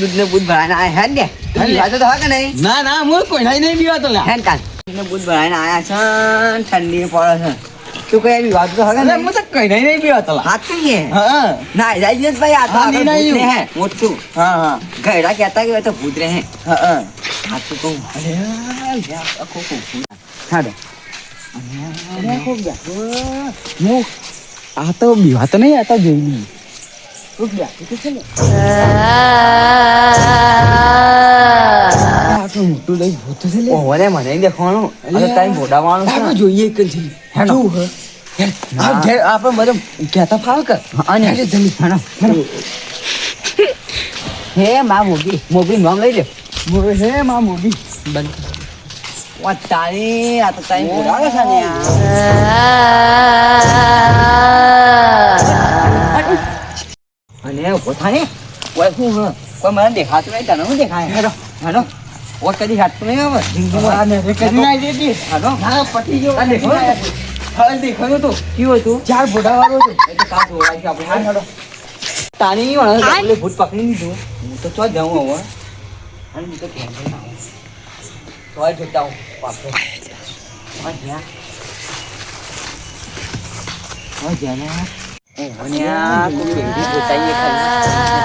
દૂધ ને બૂધ ભરાઈને આયા હે ને? પીવાતો તો હા કે નહીં? ના ના હું કોઈ નહીં પીવાતો લા હે ને કાલ. દૂધ ને બૂધ ભરાઈને આયા છે ઠંડી પડે છે. તું કઈ પીવાતો તો નહીં? હું તો કઈ નહીં પીવાતો લા હાથ કહીએ હા. ના જાય છે ભાઈ આ તો નહીં, નહીં. રહે. મોટું હા હા. ઘરડા કહેતા કે તો ભૂત રહે. હા હા. હાથ તો કહું અરે યાર, આખો ખૂબ હાડો અરે ખૂબ યાર. હું આ તો બીવાતો નહીં આ તો જોઈ લી ખૂબ યાર, તો છે ને. આ મોટું લઈ ભૂત છે લે. ઓરે મને દેખવાનું. અને તારી મોઢાવાનું છે જોઈએ કે છે. હે? આ હા. આપણે બધું કહેતા ફાવે અને જલ્દી. હે મા મોગી. મોગી નામ લઈ લે. મોરે હે મા મોગી. બંધ. વા તારી આ તો તાઈ છે ને અને ઊભો કોઈ શું કોઈ મને દેખાતું નહીં તને શું દેખાય? હેડો. હેડો. ઓ કદી હાથતું નહીં આવે? જિંદગીમાં આ નજર કરી નાખી દેતી. હાલો હા, પતી ગયો. આ ખરું તો દેખાયું તું. ચાર ફોટા વાળો છે. એ તો કાં જોવાય છે આપણે. હાલો હેડો. તાની વાળા તો ભૂત પકડી લીધું. હું તો ચો જાઉં હવે? અને હું તો કેમ ના આવું તોય જતા હું પાછો. હા જ્યાં. હા જ્યાં ને. ઓ, અને આ કોઈ બેટી પોતાઈએ ખાલી.